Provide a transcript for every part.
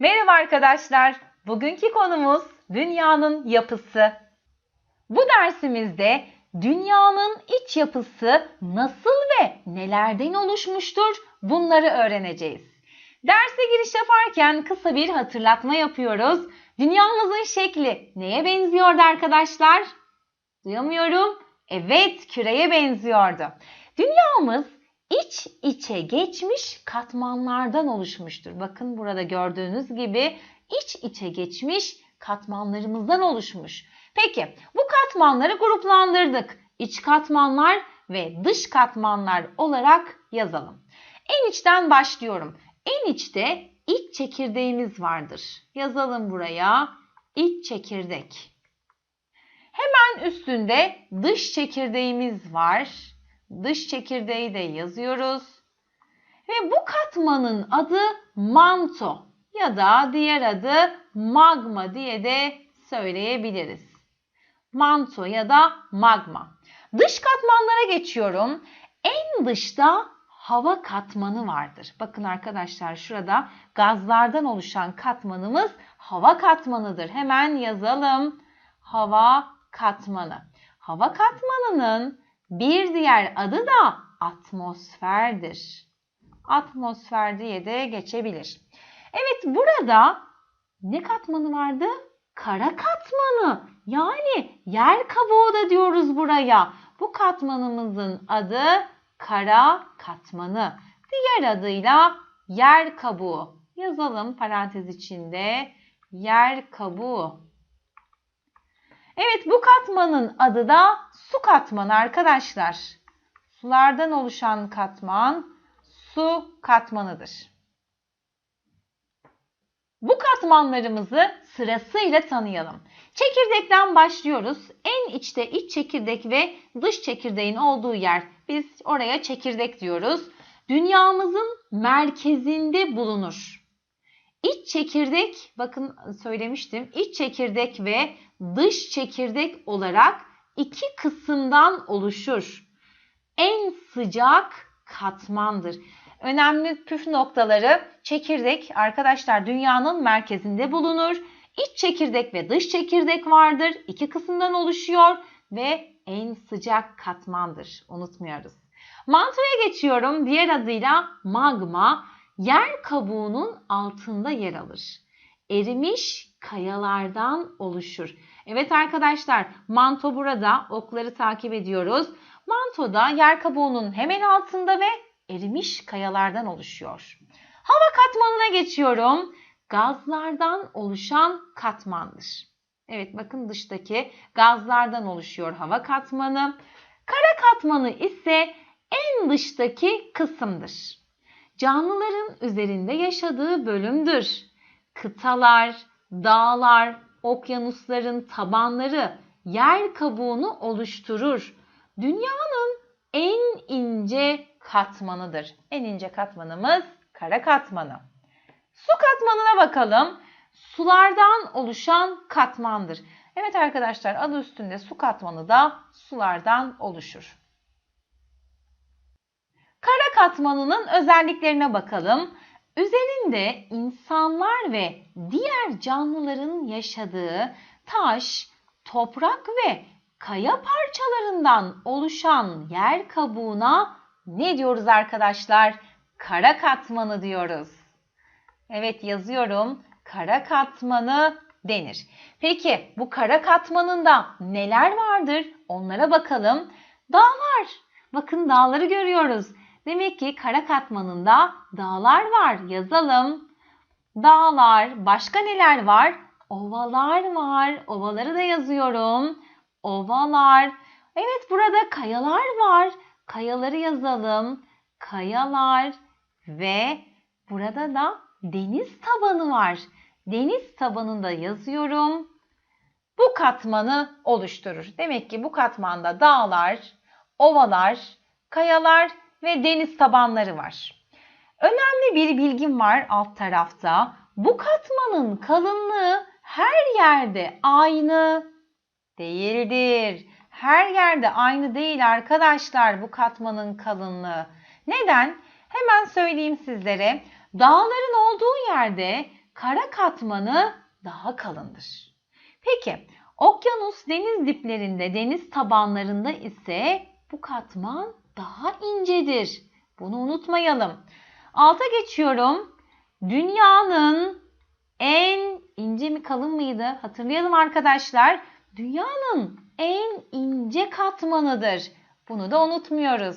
Merhaba arkadaşlar. Bugünkü konumuz dünyanın yapısı. Bu dersimizde dünyanın iç yapısı nasıl ve nelerden oluşmuştur bunları öğreneceğiz. Derse giriş yaparken kısa bir hatırlatma yapıyoruz. Dünyamızın şekli neye benziyordu arkadaşlar? Duyamıyorum. Evet, küreye benziyordu. Dünyamız iç içe geçmiş katmanlardan oluşmuştur. Bakın burada gördüğünüz gibi iç içe geçmiş katmanlarımızdan oluşmuş. Peki bu katmanları gruplandırdık. İç katmanlar ve dış katmanlar olarak yazalım. En içten başlıyorum. En içte iç çekirdeğimiz vardır. Yazalım buraya. İç çekirdek. Hemen üstünde dış çekirdeğimiz var. Dış çekirdeği de yazıyoruz. Ve bu katmanın adı manto ya da diğer adı magma diye de söyleyebiliriz. Manto ya da magma. Dış katmanlara geçiyorum. En dışta hava katmanı vardır. Bakın arkadaşlar şurada gazlardan oluşan katmanımız hava katmanıdır. Hemen yazalım. Hava katmanı. Hava katmanının bir diğer adı da atmosferdir. Atmosfer diye de geçebilir. Evet burada ne katmanı vardı? Kara katmanı. Yani yer kabuğu da diyoruz buraya. Bu katmanımızın adı kara katmanı. Diğer adıyla yer kabuğu. Yazalım parantez içinde yer kabuğu. Evet bu katmanın adı da su katmanı arkadaşlar. Sulardan oluşan katman su katmanıdır. Bu katmanlarımızı sırasıyla tanıyalım. Çekirdekten başlıyoruz. En içte iç çekirdek ve dış çekirdeğin olduğu yer. Biz oraya çekirdek diyoruz. Dünyamızın merkezinde bulunur. İç çekirdek, bakın söylemiştim, iç çekirdek ve dış çekirdek olarak iki kısımdan oluşur. En sıcak katmandır. Önemli püf noktaları çekirdek arkadaşlar dünyanın merkezinde bulunur. İç çekirdek ve dış çekirdek vardır. İki kısımdan oluşuyor ve en sıcak katmandır. Unutmuyoruz. Mantoya geçiyorum. Diğer adıyla magma yer kabuğunun altında yer alır. Erimiş kayalardan oluşur. Evet arkadaşlar manto burada okları takip ediyoruz. Mantoda yer kabuğunun hemen altında ve erimiş kayalardan oluşuyor. Hava katmanına geçiyorum. Gazlardan oluşan katmandır. Evet bakın dıştaki gazlardan oluşuyor hava katmanı. Kara katmanı ise en dıştaki kısımdır. Canlıların üzerinde yaşadığı bölümdür. Kıtalar, dağlar, okyanusların tabanları yer kabuğunu oluşturur. Dünyanın en ince katmanıdır. En ince katmanımız kara katmanı. Su katmanına bakalım. Sulardan oluşan katmandır. Evet arkadaşlar adı üstünde su katmanı da sulardan oluşur. Kara katmanının özelliklerine bakalım. Üzerinde insanlar ve diğer canlıların yaşadığı taş, toprak ve kaya parçalarından oluşan yer kabuğuna ne diyoruz arkadaşlar? Kara katmanı diyoruz. Evet yazıyorum. Kara katmanı denir. Peki bu kara katmanında neler vardır? Onlara bakalım. Dağlar. Bakın dağları görüyoruz. Demek ki kara katmanında dağlar var. Yazalım. Dağlar. Başka neler var? Ovalar var. Ovaları da yazıyorum. Ovalar. Evet burada kayalar var. Kayaları yazalım. Kayalar ve burada da deniz tabanı var. Deniz tabanında yazıyorum. Bu katmanı oluşturur. Demek ki bu katmanda dağlar, ovalar, kayalar ve deniz tabanları var. Önemli bir bilgim var alt tarafta. Bu katmanın kalınlığı her yerde aynı değildir. Her yerde aynı değil arkadaşlar bu katmanın kalınlığı. Neden? Hemen söyleyeyim sizlere. Dağların olduğu yerde kara katmanı daha kalındır. Peki okyanus deniz diplerinde, deniz tabanlarında ise bu katman daha incedir. Bunu unutmayalım. Alta geçiyorum. Dünyanın en ince mi kalın mıydı? Hatırlayalım arkadaşlar. Dünyanın en ince katmanıdır. Bunu da unutmuyoruz.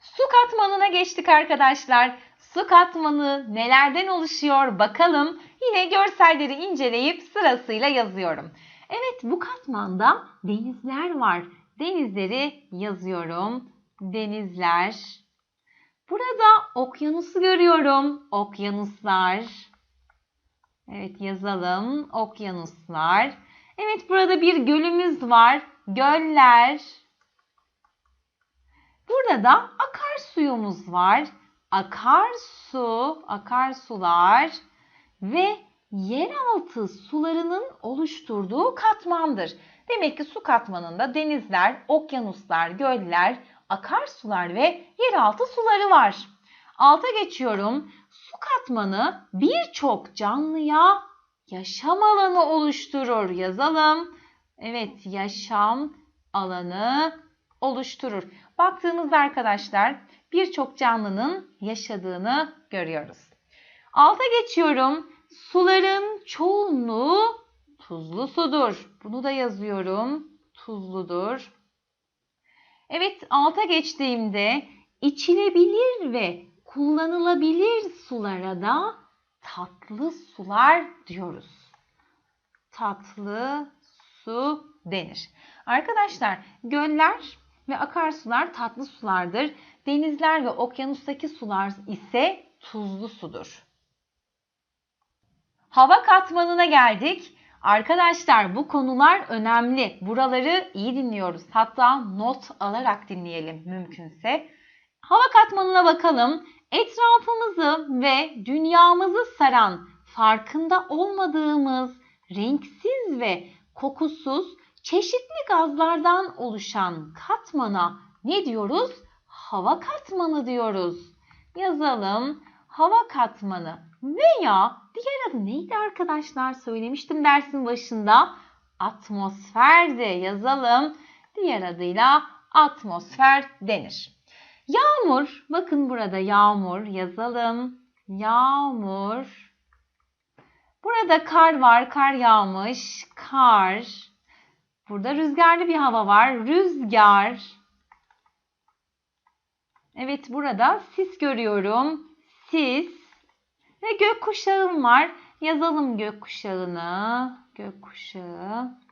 Su katmanına geçtik arkadaşlar. Su katmanı nelerden oluşuyor bakalım. Yine görselleri inceleyip sırasıyla yazıyorum. Evet bu katmanda denizler var. Denizleri yazıyorum. Denizler. Burada okyanusu görüyorum. Okyanuslar. Evet yazalım. Okyanuslar. Evet burada bir gölümüz var. Göller. Burada da akarsuyumuz var. Akarsu, akarsular ve yeraltı sularının oluşturduğu katmandır. Demek ki su katmanında denizler, okyanuslar, göller, akarsular ve yeraltı suları var. Alta geçiyorum. Su katmanı birçok canlıya yaşam alanı oluşturur. Yazalım. Evet, yaşam alanı oluşturur. Baktığımızda arkadaşlar birçok canlının yaşadığını görüyoruz. Alta geçiyorum. Suların çoğunluğu tuzlu sudur. Bunu da yazıyorum. Tuzludur. Evet alta geçtiğimde içilebilir ve kullanılabilir sulara da tatlı sular diyoruz. Tatlı su denir. Arkadaşlar göller ve akarsular tatlı sulardır. Denizler ve okyanustaki sular ise tuzlu sudur. Hava katmanına geldik. Arkadaşlar bu konular önemli. Buraları iyi dinliyoruz. Hatta not alarak dinleyelim mümkünse. Hava katmanına bakalım. Etrafımızı ve dünyamızı saran farkında olmadığımız renksiz ve kokusuz çeşitli gazlardan oluşan katmana ne diyoruz? Hava katmanı diyoruz. Yazalım. Hava katmanı veya diğer adı neydi arkadaşlar? Söylemiştim dersin başında. Atmosfer de yazalım. Diğer adıyla atmosfer denir. Yağmur, bakın burada yağmur yazalım. Yağmur. Burada kar var, kar yağmış. Kar. Burada rüzgarlı bir hava var. Rüzgar. Evet burada sis görüyorum. Sis. Ve gökkuşağım var. Yazalım gökkuşağını. Gökkuşağı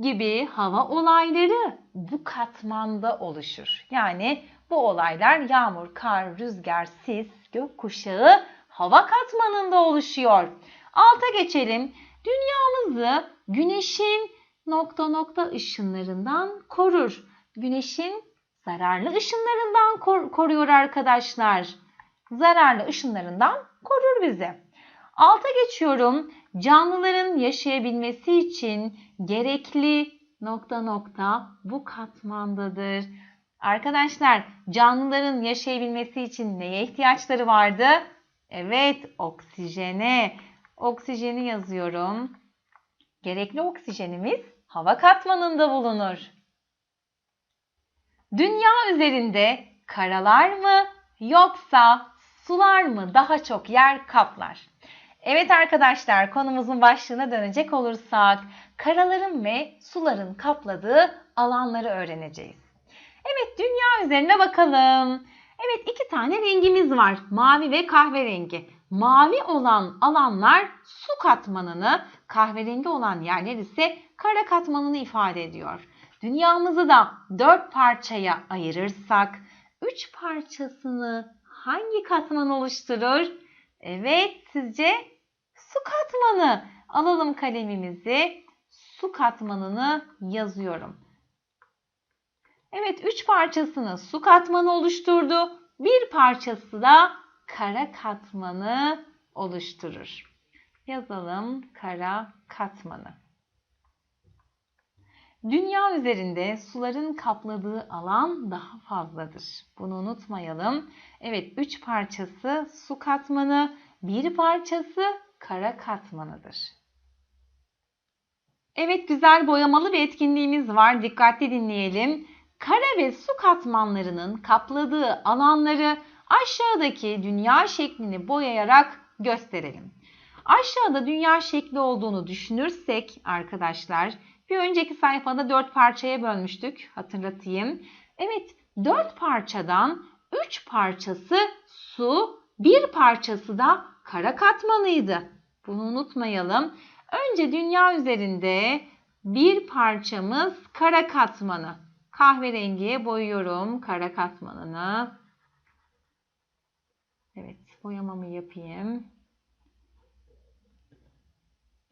gibi hava olayları bu katmanda oluşur. Yani bu olaylar yağmur, kar, rüzgar, sis, gökkuşağı hava katmanında oluşuyor. Alta geçelim. Dünyamızı güneşin nokta nokta ışınlarından korur. Güneşin zararlı ışınlarından kor koruyor arkadaşlar. Zararlı ışınlarından korur bizi. Alta geçiyorum. Canlıların yaşayabilmesi için gerekli nokta nokta bu katmandadır. Arkadaşlar canlıların yaşayabilmesi için neye ihtiyaçları vardı? Evet oksijene. Oksijeni yazıyorum. Gerekli oksijenimiz hava katmanında bulunur. Dünya üzerinde karalar mı yoksa sular mı daha çok yer kaplar? Evet arkadaşlar konumuzun başlığına dönecek olursak karaların ve suların kapladığı alanları öğreneceğiz. Evet dünya üzerine bakalım. Evet iki tane rengimiz var. Mavi ve kahverengi. Mavi olan alanlar su katmanını, kahverengi olan yerler ise kara katmanını ifade ediyor. Dünyamızı da dört parçaya ayırırsak üç parçasını hangi katman oluşturur? Evet sizce su katmanı. Alalım kalemimizi. Su katmanını yazıyorum. Evet üç parçasını su katmanı oluşturdu. Bir parçası da kara katmanı oluşturur. Yazalım kara katmanı. Dünya üzerinde suların kapladığı alan daha fazladır. Bunu unutmayalım. Evet, üç parçası su katmanı, bir parçası kara katmanıdır. Evet, güzel boyamalı bir etkinliğimiz var. Dikkatli dinleyelim. Kara ve su katmanlarının kapladığı alanları aşağıdaki dünya şeklini boyayarak gösterelim. Aşağıda dünya şekli olduğunu düşünürsek arkadaşlar bir önceki sayfada dört parçaya bölmüştük. Hatırlatayım. Evet dört parçadan üç parçası su, bir parçası da kara katmanıydı. Bunu unutmayalım. Önce dünya üzerinde bir parçamız kara katmanı. Kahverengiye boyuyorum kara katmanını. Evet boyamamı yapayım.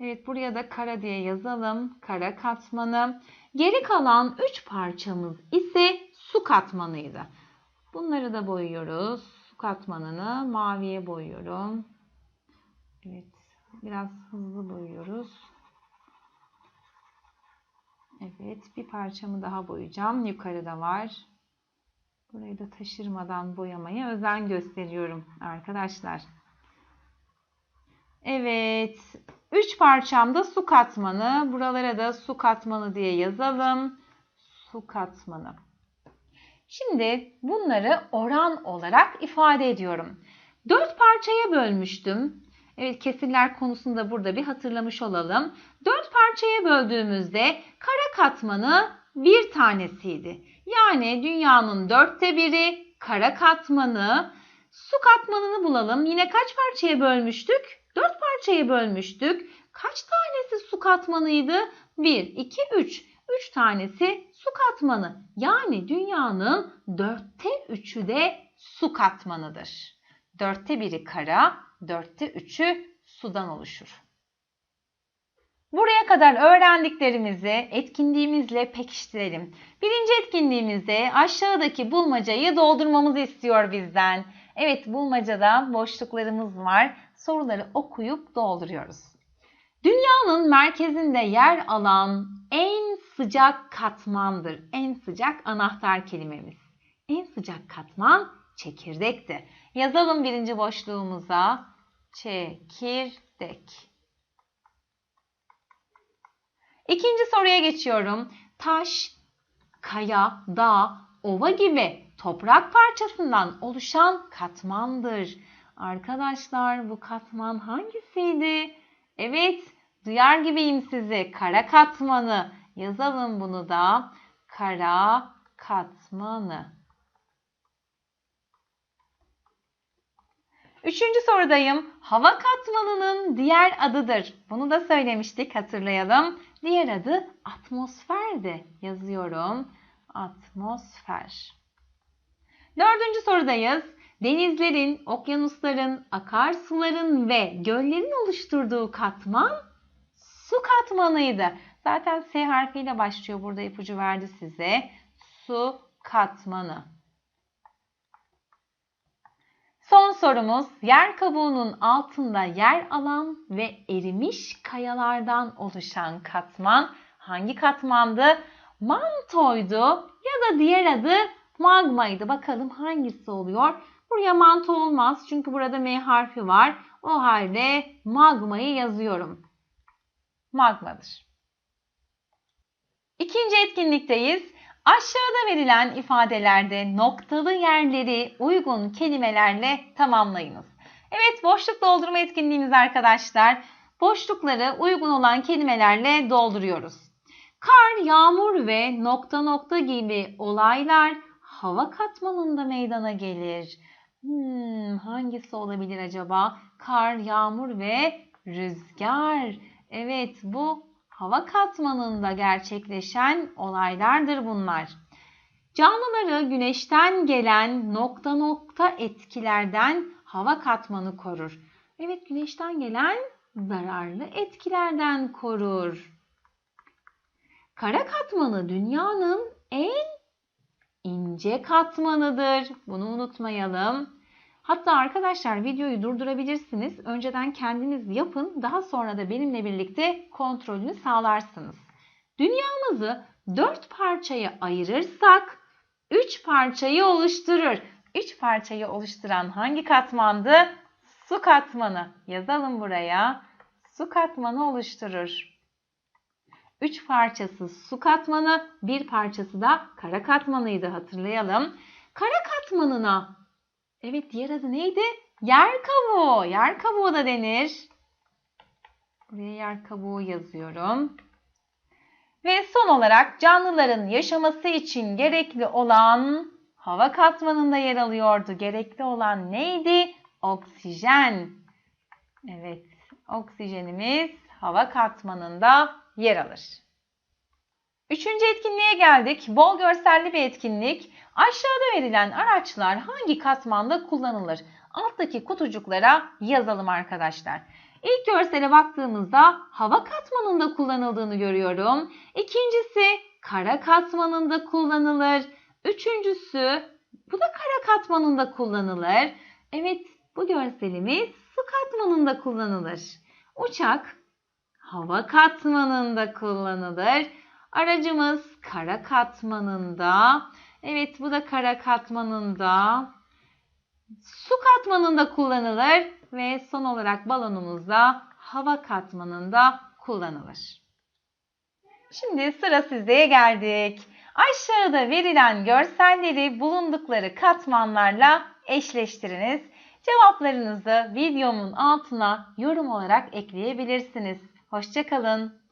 Evet buraya da kara diye yazalım. Kara katmanı. Geri kalan 3 parçamız ise su katmanıydı. Bunları da boyuyoruz. Su katmanını maviye boyuyorum. Evet biraz hızlı boyuyoruz. Evet bir parçamı daha boyayacağım. Yukarıda var. Burayı da taşırmadan boyamaya özen gösteriyorum arkadaşlar. Evet. 3 parçamda su katmanı. Buralara da su katmanı diye yazalım. Su katmanı. Şimdi bunları oran olarak ifade ediyorum. 4 parçaya bölmüştüm. Evet kesirler konusunda burada bir hatırlamış olalım. 4 parçaya böldüğümüzde kara katmanı bir tanesiydi. Yani dünyanın dörtte biri kara katmanı. Su katmanını bulalım. Yine kaç parçaya bölmüştük? 4 parçaya bölmüştük. Kaç tanesi su katmanıydı? 1, 2, 3. 3 tanesi su katmanı. Yani dünyanın dörtte üçü de su katmanıdır. Dörtte biri kara, dörtte üçü sudan oluşur. Buraya kadar öğrendiklerimizi etkinliğimizle pekiştirelim. Birinci etkinliğimizde aşağıdaki bulmacayı doldurmamızı istiyor bizden. Evet bulmacada boşluklarımız var. Soruları okuyup dolduruyoruz. Dünyanın merkezinde yer alan en sıcak katmandır. En sıcak anahtar kelimemiz. En sıcak katman çekirdekti. Yazalım birinci boşluğumuza. Çekirdek. İkinci soruya geçiyorum. Taş, kaya, dağ, ova gibi toprak parçasından oluşan katmandır. Arkadaşlar bu katman hangisiydi? Evet, duyar gibiyim sizi. Kara katmanı. Yazalım bunu da. Kara katmanı. Üçüncü sorudayım. Hava katmanının diğer adıdır. Bunu da söylemiştik hatırlayalım. Diğer adı atmosferdi. Yazıyorum. Atmosfer. Dördüncü sorudayız. Denizlerin, okyanusların, akarsuların ve göllerin oluşturduğu katman su katmanıydı. Zaten S harfiyle başlıyor. Burada ipucu verdi size. Su katmanı. Son sorumuz yer kabuğunun altında yer alan ve erimiş kayalardan oluşan katman hangi katmandı? Mantoydu ya da diğer adı magmaydı. Bakalım hangisi oluyor? Buraya manto olmaz çünkü burada M harfi var. O halde magmayı yazıyorum. Magmadır. İkinci etkinlikteyiz. Aşağıda verilen ifadelerde noktalı yerleri uygun kelimelerle tamamlayınız. Evet boşluk doldurma etkinliğimiz arkadaşlar. Boşlukları uygun olan kelimelerle dolduruyoruz. Kar, yağmur ve nokta nokta gibi olaylar hava katmanında meydana gelir. Hmm, hangisi olabilir acaba? Kar, yağmur ve rüzgar. Evet bu hava katmanında gerçekleşen olaylardır bunlar. Canlıları güneşten gelen nokta nokta etkilerden hava katmanı korur. Evet güneşten gelen zararlı etkilerden korur. Kara katmanı dünyanın en ince katmanıdır. Bunu unutmayalım. Hatta arkadaşlar videoyu durdurabilirsiniz. Önceden kendiniz yapın. Daha sonra da benimle birlikte kontrolünü sağlarsınız. Dünyamızı 4 parçaya ayırırsak 3 parçayı oluşturur. 3 parçayı oluşturan hangi katmandı? Su katmanı. Yazalım buraya. Su katmanı oluşturur. 3 parçası su katmanı, bir parçası da kara katmanıydı hatırlayalım. Kara katmanına, evet diğer adı neydi? Yer kabuğu. Yer kabuğu da denir. Buraya yer kabuğu yazıyorum. Ve son olarak canlıların yaşaması için gerekli olan hava katmanında yer alıyordu. Gerekli olan neydi? Oksijen. Evet, oksijenimiz hava katmanında yer alır. Üçüncü etkinliğe geldik. Bol görselli bir etkinlik. Aşağıda verilen araçlar hangi katmanda kullanılır? Alttaki kutucuklara yazalım arkadaşlar. İlk görsele baktığımızda hava katmanında kullanıldığını görüyorum. İkincisi kara katmanında kullanılır. Üçüncüsü bu da kara katmanında kullanılır. Evet bu görselimiz su katmanında kullanılır. Uçak hava katmanında kullanılır. Aracımız kara katmanında. Evet bu da kara katmanında. Su katmanında kullanılır ve son olarak balonumuz da hava katmanında kullanılır. Şimdi sıra sizlere geldik. Aşağıda verilen görselleri bulundukları katmanlarla eşleştiriniz. Cevaplarınızı videomun altına yorum olarak ekleyebilirsiniz. Hoşçakalın.